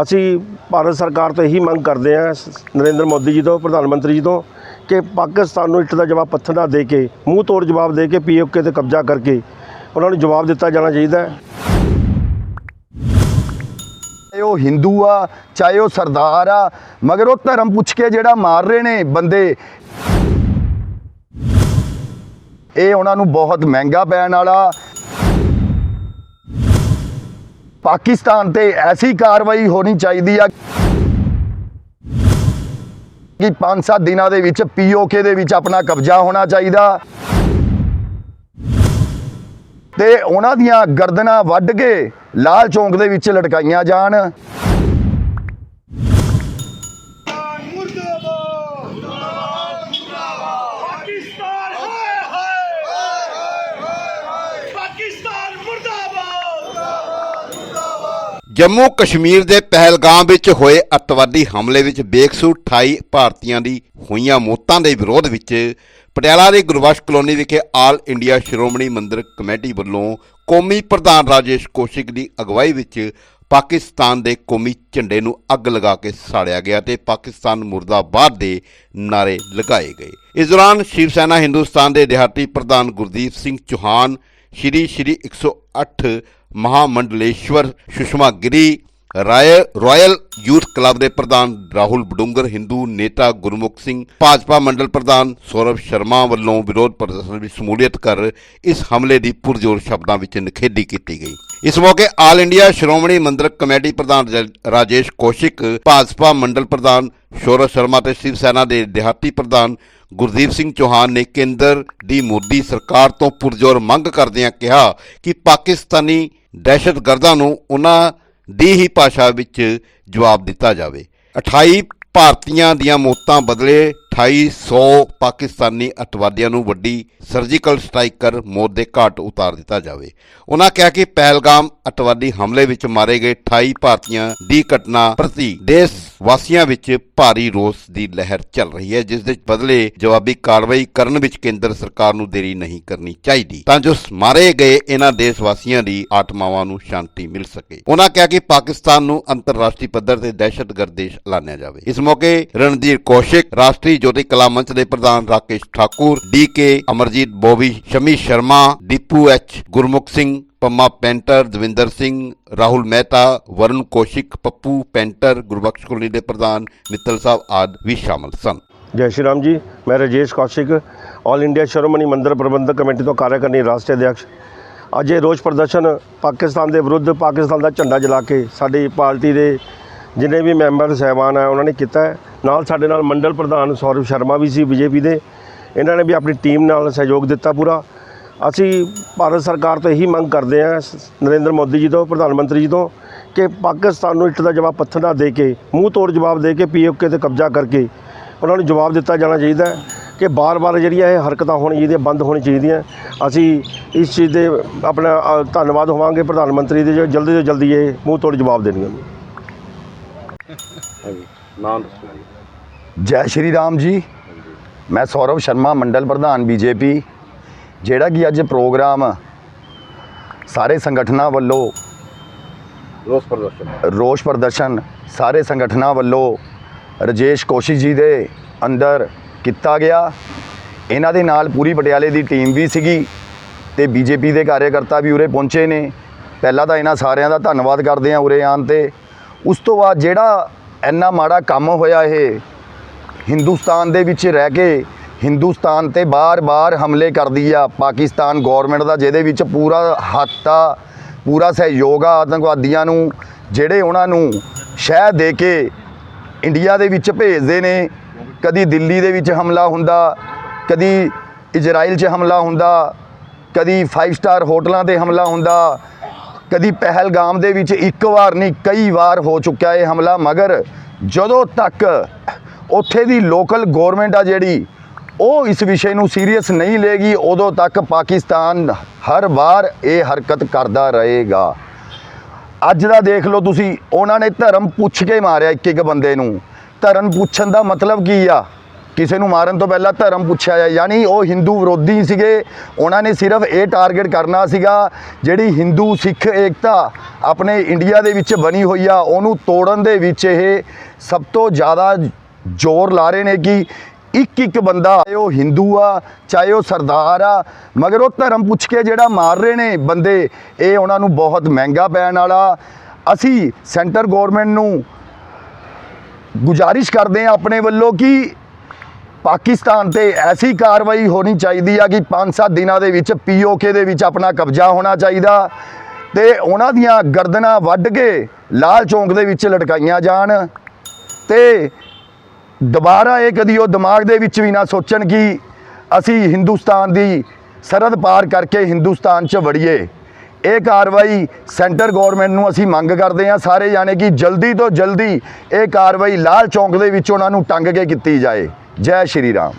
ਅਸੀਂ ਭਾਰਤ ਸਰਕਾਰ ਤੋਂ ਇਹੀ ਮੰਗ ਕਰਦੇ ਹਾਂ, ਨਰਿੰਦਰ ਮੋਦੀ ਜੀ ਤੋਂ, ਪ੍ਰਧਾਨ ਮੰਤਰੀ ਜੀ ਤੋਂ, ਕਿ ਪਾਕਿਸਤਾਨ ਨੂੰ ਇੱਟ ਦਾ ਜਵਾਬ ਪੱਥਰ ਨਾਲ ਦੇ ਕੇ, ਮੂੰਹ ਤੋੜ ਜਵਾਬ ਦੇ ਕੇ ਪੀਓਕੇ ਤੇ ਕਬਜ਼ਾ ਕਰਕੇ ਉਹਨਾਂ ਨੂੰ ਜਵਾਬ ਦਿੱਤਾ ਜਾਣਾ ਚਾਹੀਦਾ ਚਾਹੇ ਉਹ ਹਿੰਦੂ ਆ, ਚਾਹੇ ਉਹ ਸਰਦਾਰ ਆ, ਮਗਰ ਉਹ ਧਰਮ ਪੁੱਛ ਕੇ ਜਿਹੜਾ ਮਾਰ ਰਹੇ ਨੇ ਬੰਦੇ। ਇਹ ਉਹਨਾਂ ਨੂੰ ਬਹੁਤ ਮਹਿੰਗਾ ਪੈਣ ਵਾਲਾ ਪਾਕਿਸਤਾਨ ਤੇ ਐਸੀ ਕਾਰਵਾਈ ਹੋਣੀ ਚਾਹੀਦੀ ਆ ਕਿ 5-7 ਦਿਨਾਂ ਦੇ ਵਿੱਚ ਪੀਓਕੇ ਦੇ ਵਿੱਚ ਆਪਣਾ ਕਬਜ਼ਾ ਹੋਣਾ ਚਾਹੀਦਾ। ਤੇ ਉਹਨਾਂ ਦੀਆਂ ਗਰਦਨਾਂ ਵੱਢ ਕੇ ਲਾਲ ਚੌਂਕ ਦੇ ਵਿੱਚ ਲਟਕਾਈਆਂ ਜਾਣ ਪਾਕਿਸਤਾਨ ਹਾਏ ਹਾਏ ਪਾਕਿਸਤਾਨ ਮੁਰਦਾਬਾਦ ਜੰਮੂ ਕਸ਼ਮੀਰ ਦੇ ਪਹਿਲਗਾਮ ਵਿੱਚ ਹੋਏ ਅੱਤਵਾਦੀ ਹਮਲੇ ਵਿੱਚ ਬੇਕਸੂਰ 28 ਭਾਰਤੀਆਂ ਦੀ ਹੋਈਆਂ ਮੌਤਾਂ ਦੇ ਵਿਰੋਧ ਵਿੱਚ ਪਟਿਆਲਾ ਦੇ ਗੁਰਬਖਸ਼ ਕਲੋਨੀ ਵਿਖੇ ਆਲ ਇੰਡੀਆ ਸ਼੍ਰੋਮਣੀ ਮੰਦਿਰ ਕਮੇਟੀ ਵੱਲੋਂ ਕੌਮੀ ਪ੍ਰਧਾਨ ਰਾਜੇਸ਼ ਕੌਸ਼ਿਕ ਦੀ ਅਗਵਾਈ ਵਿੱਚ ਪਾਕਿਸਤਾਨ ਦੇ ਕੌਮੀ ਝੰਡੇ ਨੂੰ ਅੱਗ ਲਗਾ ਕੇ ਸਾੜਿਆ ਗਿਆ ਤੇ ਪਾਕਿਸਤਾਨ ਮੁਰਦਾਬਾਦ ਦੇ ਨਾਰੇ ਲਗਾਏ ਗਏ। ਇਸ ਦੌਰਾਨ ਸ਼ਿਵ ਸੈਨਾ ਹਿੰਦੁਸਤਾਨ ਦੇ ਦਿਹਾਤੀ ਪ੍ਰਧਾਨ Gurdeep Singh Chauhan, Shri Shri 108 ਮਹਾਮੰਡਲੇਸ਼ਵਰ Sushma Giri Rai Royal youth club ਦੇ ਪ੍ਰਧਾਨ ਰਾਹੁਲ ਬਡੂੰਗਰ ਹਿੰਦੂ ਨੇਤਾ ਗੁਰਮੁਖ ਸਿੰਘ, ਭਾਜਪਾ ਮੰਡਲ ਪ੍ਰਧਾਨ ਸੌਰਵ ਸ਼ਰਮਾ ਵੱਲੋਂ ਵਿਰੋਧ ਪ੍ਰਦਰਸ਼ਨ ਵਿੱਚ ਸ਼ਮੂਲੀਅਤ ਕਰ ਇਸ ਹਮਲੇ ਦੀ ਪੁਰਜ਼ੋਰ ਸ਼ਬਦਾਂ ਵਿੱਚ ਨਿਖੇਧੀ ਕੀਤੀ ਗਈ। ਇਸ ਮੌਕੇ ਆਲ ਇੰਡੀਆ ਸ਼੍ਰੋਮਣੀ ਮੰਦਿਰ ਕਮੇਟੀ ਪ੍ਰਧਾਨ ਰਾਜੇਸ਼ ਕੌਸ਼ਿਕ, ਭਾਜਪਾ ਮੰਡਲ ਪ੍ਰਧਾਨ ਸੌਰਵ ਸ਼ਰਮਾ ਤੇ ਸ਼ਿਵ ਸੈਨਾ ਦੇ ਦਿਹਾਤੀ ਪ੍ਰਧਾਨ ਗੁਰਦੀਪ ਸਿੰਘ ਚੌਹਾਨ ਨੇ ਕੇਂਦਰ ਦੀ ਮੋਦੀ ਸਰਕਾਰ ਤੋਂ ਪੁਰਜ਼ੋਰ ਮੰਗ ਕਰਦਿਆਂ ਕਿਹਾ ਕਿ ਪਾਕਿਸਤਾਨੀ ਦਹਿਸ਼ਤਗਰਦਾਂ ਨੂੰ ਉਹਨਾਂ ਦੀ ਹੀ ਭਾਸ਼ਾ ਵਿੱਚ ਜਵਾਬ ਦਿੱਤਾ ਜਾਵੇ। 28 ਭਾਰਤੀਆਂ ਦੀਆਂ ਮੌਤਾਂ ਬਦਲੇ 2800 ਪਾਕਿਸਤਾਨੀ ਅਤਵਾਦੀਆਂ ਨੂੰ ਵੱਡੀ ਸਰਜੀਕਲ ਸਟ੍ਰਾਈਕ ਕਰ ਮੌਤ ਦੇ ਘਾਟ ਉਤਾਰ ਦਿੱਤਾ ਜਾਵੇ। ਉਹਨਾਂ ਕਿਹਾ ਕਿ ਪਹਿਲਗਾਮ ਅਤਵਾਦੀ ਹਮਲੇ ਵਿੱਚ ਮਾਰੇ ਗਏ 28 ਭਾਰਤੀਆਂ ਦੀ ਘਟਨਾ ਪ੍ਰਤੀ ਦੇਸ਼ ਵਾਸੀਆਂ ਵਿੱਚ ਭਾਰੀ ਰੋਸ ਦੀ ਲਹਿਰ ਚੱਲ ਰਹੀ ਹੈ, ਜਿਸ ਦੇ ਬਦਲੇ ਜਵਾਬੀ ਕਾਰਵਾਈ ਕਰਨ ਵਿੱਚ ਕੇਂਦਰ ਸਰਕਾਰ ਨੂੰ ਦੇਰੀ ਨਹੀਂ ਕਰਨੀ ਚਾਹੀਦੀ। ਤਾਂ ਜੋ ਮਾਰੇ ਗਏ ਇਹਨਾਂ ਦੇਸ਼ ਵਾਸੀਆਂ ਦੀ ਆਤਮਾਵਾਂ ਨੂੰ ਸ਼ਾਂਤੀ ਮਿਲ ਸਕੇ। ਉਹਨਾਂ ਕਿਹਾ ਕਿ ਪਾਕਿਸਤਾਨ ਨੂੰ ਅੰਤਰਰਾਸ਼ਟਰੀ ਪੱਧਰ ਤੇ ਦਹਿਸ਼ਤਗਰਦ ਦੇਸ਼ ਐਲਾਨਿਆ ਜਾਵੇ। ਇਸ ਮੌਕੇ ਰਣਧੀਰ ਕੌਸ਼ਿਕ, ਰਾਸ਼ਟਰੀ ਜੋਤੀ ਕਲਾ ਮੰਚ ਦੇ ਪ੍ਰਧਾਨ Rakesh Thakur DK Amarjit Bovi, Shami Sharma Deepu H Gurmukh Singh Pamma painter Davinder Singh, Rahul Mehta, Varun Kaushik, Pappu painter, Gurbaksh colony ਦੇ ਪ੍ਰਧਾਨ ਮਿੱਤਲ ਸਾਹਿਬ ਆਦਿ ਵੀ ਸ਼ਾਮਲ ਸਨ। ਜੈ ਸ਼੍ਰੀ ਰਾਮ ਜੀ, ਮੈਂ Rajesh Kaushik all India Shiromani Mandir Prabandhak committee ਤੋਂ ਕਾਰਜਕਾਰਨੀ ਰਾਸ਼ਟਰੀ ਅਧਿਕਸ਼ ਅੱਜ ਇਹ ਰੋਸ ਪ੍ਰਦਰਸ਼ਨ ਪਾਕਿਸਤਾਨ ਦੇ ਵਿਰੁੱਧ ਪਾਕਿਸਤਾਨ ਦਾ ਝੰਡਾ ਜਲਾ ਕੇ ਸਾਡੀ ਪਾਰਟੀ ਦੇ ਜਿੰਨੇ ਵੀ ਮੈਂਬਰ, ਸਹਿਬਾਨ ਆ, ਉਹਨਾਂ ਨੇ ਕੀਤਾ ਨਾਲ ਸਾਡੇ ਨਾਲ ਮੰਡਲ ਪ੍ਰਧਾਨ ਸੌਰਵ ਸ਼ਰਮਾ ਵੀ ਸੀ ਬੀਜੇਪੀ ਦੇ। ਇਹਨਾਂ ਨੇ ਵੀ ਆਪਣੀ ਟੀਮ ਨਾਲ ਸਹਿਯੋਗ ਦਿੱਤਾ ਪੂਰਾ। ਅਸੀਂ ਭਾਰਤ ਸਰਕਾਰ ਤੋਂ ਇਹੀ ਮੰਗ ਕਰਦੇ ਹਾਂ ਨਰਿੰਦਰ ਮੋਦੀ ਜੀ ਤੋਂ ਪ੍ਰਧਾਨ ਮੰਤਰੀ ਜੀ ਤੋਂ ਕਿ ਪਾਕਿਸਤਾਨ ਨੂੰ ਇੱਟ ਦਾ ਜਵਾਬ ਪੱਥਰ ਨਾਲ ਦੇ ਕੇ ਮੂੰਹ ਤੋੜ ਜਵਾਬ ਦੇ ਕੇ ਪੀਓਕੇ ਤੇ ਕਬਜ਼ਾ ਕਰਕੇ ਉਹਨਾਂ ਨੂੰ ਜਵਾਬ ਦਿੱਤਾ ਜਾਣਾ ਚਾਹੀਦਾ ਹੈ ਕਿ ਬਾਰ-ਬਾਰ ਜਿਹੜੀਆਂ ਇਹ ਹਰਕਤਾਂ ਹੋਣੀ ਚਾਹੀਦੀਆਂ ਬੰਦ ਹੋਣੀ ਚਾਹੀਦੀਆਂ। ਅਸੀਂ ਇਸ ਚੀਜ਼ ਦੇ ਆਪਣਾ ਅ, ਧੰਨਵਾਦ ਹੋਵਾਂਗੇ ਪ੍ਰਧਾਨ ਮੰਤਰੀ ਦੇ ਜੋ ਜਲਦੀ ਤੋਂ ਜਲਦੀ ਇਹ ਮੂੰਹ ਤੋੜ ਜਵਾਬ ਦੇਣਗੇ। ਜੈ ਸ਼੍ਰੀ ਰਾਮ ਜੀ। ਮੈਂ ਸੌਰਵ ਸ਼ਰਮਾ ਮੰਡਲ ਪ੍ਰਧਾਨ ਬੀਜੇਪੀ ਜਿਹੜਾ ਕਿ ਅੱਜ ਪ੍ਰੋਗਰਾਮ ਸਾਰੇ ਸੰਗਠਨਾਂ ਵੱਲੋਂ ਰੋਸ ਪ੍ਰਦਰਸ਼ਨ। ਰੋਸ ਪ੍ਰਦਰਸ਼ਨ ਸਾਰੇ ਸੰਗਠਨਾਂ ਵੱਲੋਂ ਰਜੇਸ਼ ਕੋਸ਼ਿਸ਼ ਜੀ ਦੇ ਅੰਦਰ ਕੀਤਾ ਗਿਆ। ਇਹਨਾਂ ਦੇ ਨਾਲ ਪੂਰੀ ਪਟਿਆਲੇ ਦੀ ਟੀਮ ਵੀ ਸੀਗੀ ਤੇ ਬੀਜੇਪੀ ਦੇ ਕਾਰਜਕਰਤਾ ਵੀ ਉਰੇ ਪਹੁੰਚੇ ਨੇ। ਪਹਿਲਾਂ ਤਾਂ ਇਹਨਾਂ ਸਾਰਿਆਂ ਦਾ ਧੰਨਵਾਦ ਕਰਦੇ ਹਾਂ ਉਰੇ ਆਉਣ ਤੇ। ਉਸ ਤੋਂ ਬਾਅਦ ਜਿਹੜਾ ਇੰਨਾ ਮਾੜਾ ਕੰਮ ਹੋਇਆ ਇਹ ਹਿੰਦੁਸਤਾਨ ਦੇ ਵਿੱਚ ਰਹਿ ਕੇ ਹਿੰਦੁਸਤਾਨ ਤੇ ਬਾਰ-ਬਾਰ ਹਮਲੇ ਕਰਦੀ ਆ। ਪਾਕਿਸਤਾਨ ਗਵਰਨਮੈਂਟ ਦਾ, ਜਿਹਦੇ ਵਿੱਚ ਪੂਰਾ ਹੱਥ ਆ, ਪੂਰਾ ਸਹਿਯੋਗ ਆ ਆਤੰਕਵਾਦੀਆਂ ਨੂੰ, ਜਿਹੜੇ ਉਹਨਾਂ ਨੂੰ ਸ਼ਹਿ ਦੇ ਕੇ ਇੰਡੀਆ ਦੇ ਵਿੱਚ ਭੇਜਦੇ ਨੇ। ਕਦੀ ਦਿੱਲੀ ਦੇ ਵਿੱਚ ਹਮਲਾ ਹੁੰਦਾ, ਕਦੀ ਇਜ਼ਰਾਈਲ 'ਚ ਹਮਲਾ ਹੁੰਦਾ, ਕਦੀ 5 ਸਟਾਰ ਹੋਟਲਾਂ ਤੇ ਹਮਲਾ ਹੁੰਦਾ, ਕਦੀ ਪਹਿਲਗਾਮ ਦੇ ਵਿੱਚ ਇੱਕ ਵਾਰ ਨਹੀਂ, ਕਈ ਵਾਰ ਹੋ ਚੁੱਕਿਆ ਇਹ ਹਮਲਾ। ਮਗਰ ਜਦੋਂ ਤੱਕ ਉੱਥੇ ਦੀ ਲੋਕਲ ਗਵਰਨਮੈਂਟ ਆ ਜਿਹੜੀ ਉਹ ਇਸ ਵਿਸ਼ੇ ਨੂੰ ਸੀਰੀਅਸ ਨਹੀਂ ਲੇਗੀ ਉਦੋਂ ਤੱਕ ਪਾਕਿਸਤਾਨ ਹਰ ਵਾਰ ਇਹ ਹਰਕਤ ਕਰਦਾ ਰਹੇਗਾ। ਅੱਜ ਦਾ ਦੇਖ ਲਓ ਤੁਸੀਂ, ਉਹਨਾਂ ਨੇ ਧਰਮ ਪੁੱਛ ਕੇ ਮਾਰਿਆ ਇੱਕ ਇੱਕ ਬੰਦੇ ਨੂੰ। ਧਰਮ ਪੁੱਛਣ ਦਾ ਮਤਲਬ ਕੀ ਆ? ਕਿਸੇ ਨੂੰ ਮਾਰਨ ਤੋਂ ਪਹਿਲਾਂ ਧਰਮ ਪੁੱਛਿਆ ਜਾਏ, ਯਾਨੀ ਉਹ ਹਿੰਦੂ ਵਿਰੋਧੀ ਸੀਗੇ, ਉਹਨਾਂ ਨੇ ਸਿਰਫ ਇਹ ਟਾਰਗੇਟ ਕਰਨਾ ਸੀਗਾ, ਜਿਹੜੀ ਹਿੰਦੂ, ਸਿੱਖ, ਏਕਤਾ ਆਪਣੇ ਇੰਡੀਆ ਦੇ ਵਿੱਚ ਬਣੀ ਹੋਈ ਆ, ਉਹਨੂੰ ਤੋੜਨ ਦੇ ਵਿੱਚ ਇਹ ਸਭ ਤੋਂ ਜ਼ਿਆਦਾ ਜ਼ੋਰ ਲਾ ਰਹੇ ਨੇ ਕਿ ਇੱਕ ਇੱਕ ਬੰਦਾ, ਚਾਹੇ ਉਹ ਹਿੰਦੂ ਆ, ਚਾਹੇ ਉਹ ਸਰਦਾਰ ਆ, ਮਗਰ ਉਹ ਧਰਮ ਪੁੱਛ ਕੇ ਜਿਹੜਾ ਮਾਰ ਰਹੇ ਨੇ ਬੰਦੇ, ਇਹ ਉਹਨਾਂ ਨੂੰ ਬਹੁਤ ਮਹਿੰਗਾ ਪੈਣ ਵਾਲਾ। ਅਸੀਂ ਸੈਂਟਰ ਗਵਰਨਮੈਂਟ ਨੂੰ ਗੁਜ਼ਾਰਿਸ਼ ਕਰਦੇ ਹਾਂ ਆਪਣੇ ਵੱਲੋਂ ਕਿ ਪਾਕਿਸਤਾਨ ਤੇ ਐਸੀ ਕਾਰਵਾਈ ਹੋਣੀ ਚਾਹੀਦੀ ਆ ਕਿ 5-7 ਦਿਨਾਂ ਦੇ ਵਿੱਚ ਪੀਓਕੇ ਦੇ ਵਿੱਚ ਆਪਣਾ ਕਬਜ਼ਾ ਹੋਣਾ ਚਾਹੀਦਾ ਤੇ ਉਹਨਾਂ ਦੀਆਂ ਗਰਦਨਾਂ ਵੱਢ ਕੇ ਲਾਲ ਚੌਂਕ ਦੇ ਵਿੱਚ ਲਟਕਾਈਆਂ ਜਾਣ ਤੇ ਦੁਬਾਰਾ ਇਹ ਕਦੀ ਉਹ ਦਿਮਾਗ ਦੇ ਵਿੱਚ ਵੀ ਨਾ ਸੋਚਣ ਕਿ ਅਸੀਂ ਹਿੰਦੁਸਤਾਨ ਦੀ ਸਰਹੱਦ ਪਾਰ ਕਰਕੇ ਹਿੰਦੁਸਤਾਨ 'ਚ ਵੜੀਏ। ਇਹ ਕਾਰਵਾਈ ਸੈਂਟਰ ਗਵਰਨਮੈਂਟ ਨੂੰ ਅਸੀਂ ਮੰਗ ਕਰਦੇ ਹਾਂ ਸਾਰੇ ਜਾਣੇ ਕਿ ਜਲਦੀ ਤੋਂ ਜਲਦੀ ਇਹ ਕਾਰਵਾਈ ਲਾਲ ਚੌਂਕ ਦੇ ਵਿੱਚ ਉਹਨਾਂ ਨੂੰ ਟੰਗ ਕੇ ਕੀਤੀ ਜਾਏ। ਜੈ ਸ਼੍ਰੀ ਰਾਮ।